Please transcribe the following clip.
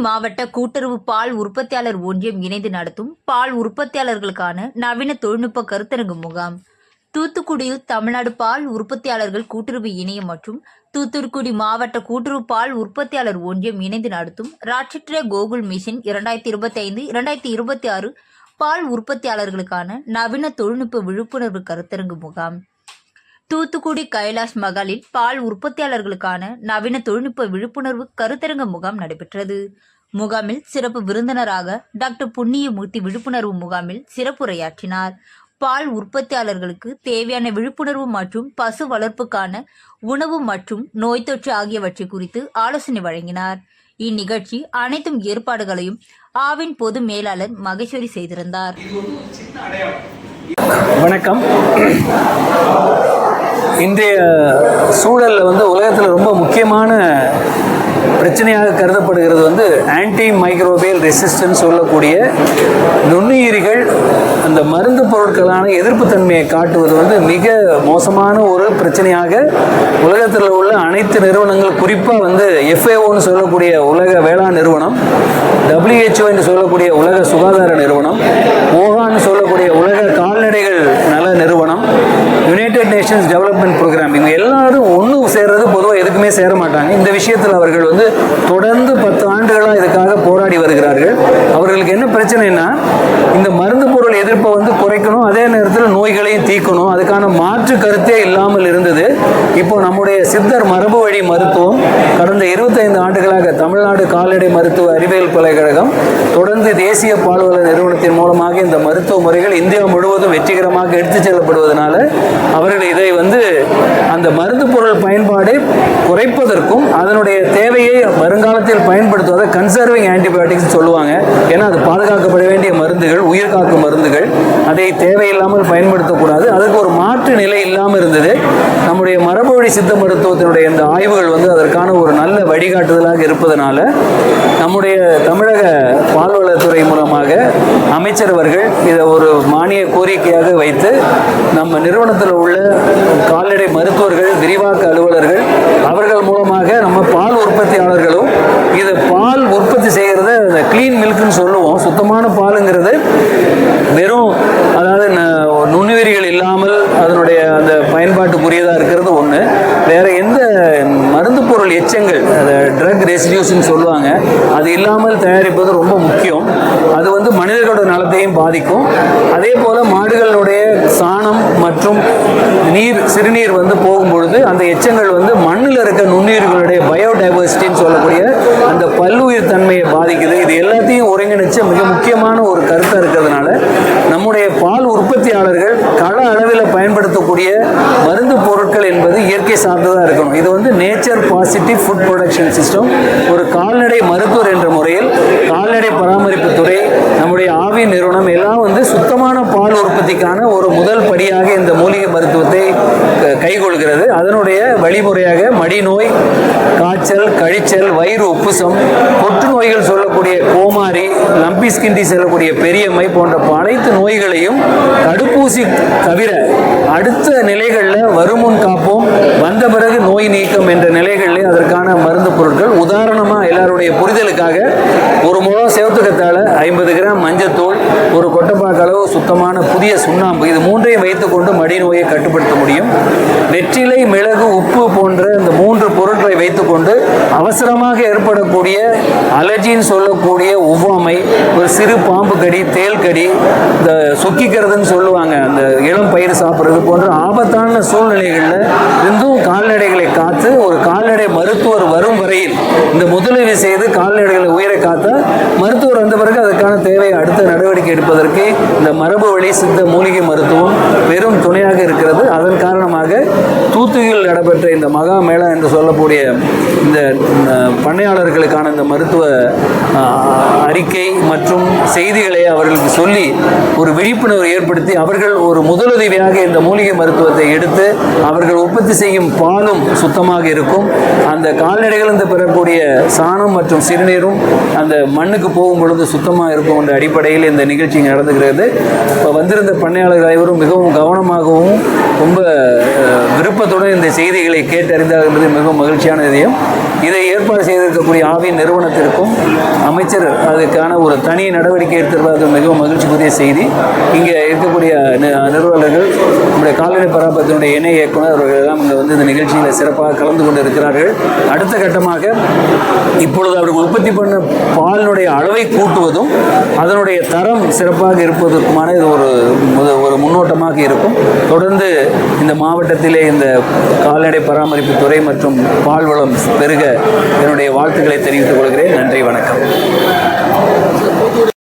மாவட்ட கூட்டுறவு பால் உற்பத்தியாளர் ஒன்றியம் இணைந்து நடத்தும் பால் உற்பத்தியாளர்களுக்கான நவீன தொழில்நுட்ப கருத்தரங்கு முகாம். தூத்துக்குடியில் தமிழ்நாடு பால் உற்பத்தியாளர்கள் கூட்டுறவு இணையம் மற்றும் தூத்துக்குடி மாவட்ட கூட்டுறவு பால் உற்பத்தியாளர் ஒன்றியம் இணைந்து நடத்தும் ராட்சட்ர கோகுல் மிஷன் இரண்டாயிரத்தி இருபத்தி ஐந்து இரண்டாயிரத்தி இருபத்தி ஆறு பால் உற்பத்தியாளர்களுக்கான நவீன தொழில்நுட்ப விழிப்புணர்வு கருத்தரங்கு முகாம். தூத்துக்குடி கைலாஷ் மகாலில் பால் உற்பத்தியாளர்களுக்கான நவீன தொழில்நுட்ப விழிப்புணர்வு கருத்தரங்க முகாம் நடைபெற்றது. முகாமில் சிறப்பு விருந்தினராக டாக்டர் புண்ணியமூர்த்தி விழிப்புணர்வு முகாமில் சிறப்புரையாற்றினார் பால் உற்பத்தியாளர்களுக்கு தேவையான விழிப்புணர்வு மற்றும் பசு வளர்ப்புக்கான உணவு மற்றும் நோய் தொற்று ஆகியவற்றை குறித்து ஆலோசனை வழங்கினார். இந்நிகழ்ச்சி அனைத்தும் ஏற்பாடுகளையும் ஆவின் பொது மேலாளர் மகேஸ்வரி செய்திருந்தார். வணக்கம். இன்றைய சூழலில் வந்து உலகத்தில் ரொம்ப முக்கியமான பிரச்சனையாக கருதப்படுகிறது வந்து ஆன்டி மைக்ரோபியல் ரெசிஸ்டன்ஸ் சொல்லக்கூடிய நுண்ணுயிரிகள் அந்த மருந்து பொருட்களான எதிர்ப்புத்தன்மையை காட்டுவது வந்து மிக மோசமான ஒரு பிரச்சனையாக உலகத்தில் உள்ள அனைத்து நிறுவனங்கள் குறிப்பாக வந்து எஃப்ஏஓன்னு சொல்லக்கூடிய உலக வேளாண் நிறுவனம் டபிள்யூஹெச்ஓ என்று சொல்லக்கூடிய உலக சுகாதார நிறுவனம் ஓஹான்னு சொல்லக்கூடிய உலக கால்நடைகள் நல நிறுவனம் United Nations develop development programme இவங்க எல்லாரும் ஒன்று சேர்றது பொதுவாக எதுக்குமே சேர மாட்டாங்க. இந்த விஷயத்தில் அவர்கள் வந்து தொடர்ந்து பத்து ஆண்டுகளாக இதுக்காக போராடி வருகிறார்கள். அவர்களுக்கு என்ன பிரச்சனைனா இந்த மருந்து பொருள் எதிர்ப்பை வந்து குறைக்கணும் அதே நேரத்தில் நோய்களையும் தீர்க்கணும். அதுக்கான மாற்று கருத்தே இல்லாமல் இருந்தது. இப்போ நம்முடைய சித்தர் மரபு வழி மருத்துவம் கடந்த இருபத்தைந்து ஆண்டுகளாக தமிழ்நாடு கால்நடை மருத்துவ அறிவியல் பல்கலைக்கழகம் தொடர்ந்து தேசிய பால்வள நிறுவனத்தின் மூலமாக இந்த மருத்துவ முறைகள் இந்தியா முழுவதும் வெற்றிகரமாக எடுத்துச் செல்லப்படுவதனால அவர்கள் இதை வந்து அந்த மருந்து பொருள் பயன்பாடை குறைப்பதற்கும் அதனுடைய தேவையை வருங்காலத்தில் பயன்படுத்துவதை கன்சர்விங் ஆன்டிபயோட்டிக்ஸ் சொல்லுவாங்க. ஏன்னா அது பாதுகாக்கப்பட வேண்டிய மருந்துகள் உயிர் காக்கும் மருந்துகள். அதை தேவையில்லாமல் பயன்படுத்தக்கூடாது. அதுக்கு ஒரு மாற்று நிலை இல்லாமல் இருந்தது நம்முடைய மரபு வழி சித்த மருத்துவத்தினுடைய இந்த ஆய்வுகள் வந்து அதற்கான ஒரு நல்ல வழிகாட்டுதலாக இருப்பதனால நம்முடைய தமிழக பால்வளத்துறை மூலமாக அமைச்சர் அவர்கள் இதை ஒரு மானிய கோரிக்கையாக வைத்து நம்ம நிறுவனத்தில் உள்ள கால்நடை மருத்துவர்கள் விரிவாக்க அலுவலர்கள் அவர்கள் மூலமாக நம்ம பால் உற்பத்தியாளர்களும் இதை பால் உற்பத்தி செய்கிறத இந்த க்ளீன் மில்க்னு சொல்லுவோம் சுத்தமான பாலுங்கிறது வெறும் அதாவது ந- நுண்ணுயிரிகள் இல்லாமல் அதனுடைய அந்த பயன்பாட்டுக்குரியதாக இருக்கிறது ஒன்று வேற எந்த மருந்து பொருள் எச்சங்கள் அதை ட்ரக் ரெசிடியூஸ்னு சொல்லுவாங்க அது இல்லாமல் தயாரிப்பது ரொம்ப முக்கியம். அது வந்து மனிதர்களோட நலத்தையும் பாதிக்கும். அதே போல் மாடுகளுடைய சாணம் மற்றும் நீர் சிறுநீர் வந்து போகும்பொழுது அந்த எச்சங்கள் வந்து மண்ணில் இருக்க நுண்ணுயிர்களுடைய பயோடைவர்சிட்டின்னு சொல்லக்கூடிய அந்த பல்லுயிர் தன்மையை பாதிக்குது இது எல்லாத்தையும் ஒருங்கிணைச்ச மிக முக்கியமான ஒரு கருத்தாக இருக்கிறதுனால நம்முடைய பால் உற்பத்தியாளர்கள் கள அளவில் பயன்படுத்தக்கூடிய மருந்து பொருட்கள் என்பது இயற்கை சார்ந்ததாக இருக்கணும். இது வந்து nature positive food production system. ஒரு கால்நடை மருத்துவர் என்ற முறையில் கால்நடை பராமரிப்பு துறை நம்முடைய ஆவி நிறுவனம் எல்லாம் வந்து சுத்தமான பால் உற்பத்திக்கான ஒரு முதல் படியாக இந்த மூலிகை மருத்துவத்தை க- அதனுடைய வழிமுறையாக மடிநோய் காய்ச்சல் கழிச்சல் வயிறு உப்புசம் தொற்று நோய்கள் சொல்லக்கூடிய கோமாரி லம்பி ஸ்கின்டி பெரியம்மை போன்ற அனைத்து நோய்களையும் தடுப்பூசி தவிர அடுத்த நிலைகளில் வருமுன் காப்போம் வந்த பிறகு நோய் நீக்கம் என்ற நிலைகளில் அதற்கான மருந்து பொருட்கள். உதாரணமாக எல்லாருடைய புரிதலுக்காக ஒரு முழம் செவத்துக்கத்தால் ஐம்பது கிராம் மஞ்சத்தூள் ஒரு கொட்டைப்பாக்கு அளவு சுத்தமான புதிய சுண்ணாம்பு இது மூன்றையும் வைத்துக்கொண்டு மடி நோயை கட்டுப்படுத்த முடியும். வெற்றிலை மிளகு உப்பு போன்ற இந்த மூன்று பொருட்களை வைத்துக்கொண்டு அவசரமாக ஏற்படக்கூடிய அலர்ஜின்னு சொல்லக்கூடிய ஒவ்வாமை ஒரு சிறு பாம்பு கடி தேல் கடி இந்த சொக்கிக்கிறதுன்னு சொல்லுவாங்க அந்த இளம் பயிர் சாப்பிட்றது போன்ற ஆபத்தான சூழ்நிலைகளில் இருந்தும் கால்நடைகளை காத்து ஒரு கால்நடை மருத்துவர் வரும் வரையில் இந்த முதலுதவி செய்து கால்நடைகளை உயிரை காத்தா மருத்துவர் வந்த பிறகு அதற்கான தேவை அடுத்த நடவடிக்கை எடுப்பதற்கு இந்த மரபு வழி சித்த மூலிகை மருத்துவம் பெரும் துணையாக இருக்கிறது. அதன் காரணமாக தூத்துக்குடி நடைபெற்ற இந்த மகா மேளா என்று சொல்லக்கூடிய இந்த பண்ணையாளர்களுக்கான இந்த மருத்துவ அறிக்கை மற்றும் செய்திகளை அவர்களுக்கு சொல்லி ஒரு விழிப்புணர்வு ஏற்படுத்தி அவர்கள் ஒரு முதலுதவியாக இந்த மூலிகை மருத்துவத்தை எடுத்து அவர்கள் உற்பத்தி செய்யும் பாலும் சுத்தமாக இருக்கும். அந்த கால்நடைகளிலிருந்து பெறக்கூடிய சாணம் மற்றும் சிறுநீரும் அந்த மண்ணுக்கு போகும் பொழுது சுத்தமாக இருக்கும் என்ற அடிப்படையில் இந்த நிகழ்ச்சி நடந்துகிறது. இப்போ வந்திருந்த பண்ணையாளர்கள் அனைவரும் மிகவும் கவனமாகவும் ரொம்ப விருப்பத்துடன் இந்த செய்திகளை கேட்டறிந்தார் என்பது மிகவும் மகிழ்ச்சியான விஷயம் இதை ஏற்பாடு செய்திருக்கக்கூடிய ஆவின் நிறுவனத்திற்கும் அமைச்சர் அதுக்கான ஒரு தனி நடவடிக்கை எடுத்திருப்பது மிகவும் மகிழ்ச்சிக்குரிய செய்தி. இங்கே இருக்கக்கூடிய நிறுவனர்கள் நம்முடைய கால்நடை பராமரிப்பினுடைய இணை இயக்குனர் அவர்கள் எல்லாம் இங்கே வந்து இந்த நிகழ்ச்சியில் சிறப்பாக கலந்து கொண்டு இருக்கிறார்கள் அடுத்த கட்டமாக இப்பொழுது அவர்கள் உற்பத்தி பண்ண பாலினுடைய அளவை கூட்டுவதும் அதனுடைய தரம் சிறப்பாக இருப்பதற்குமான இது ஒரு ஒரு முன்னோட்டமாக இருக்கும். தொடர்ந்து இந்த மாவட்டத்திலே இந்த கால்நடை பராமரிப்பு துறை மற்றும் பால் வளம் பெருக என்னுடைய வாழ்த்துக்களை தெரிவித்துக் கொள்கிறேன். நன்றி வணக்கம்.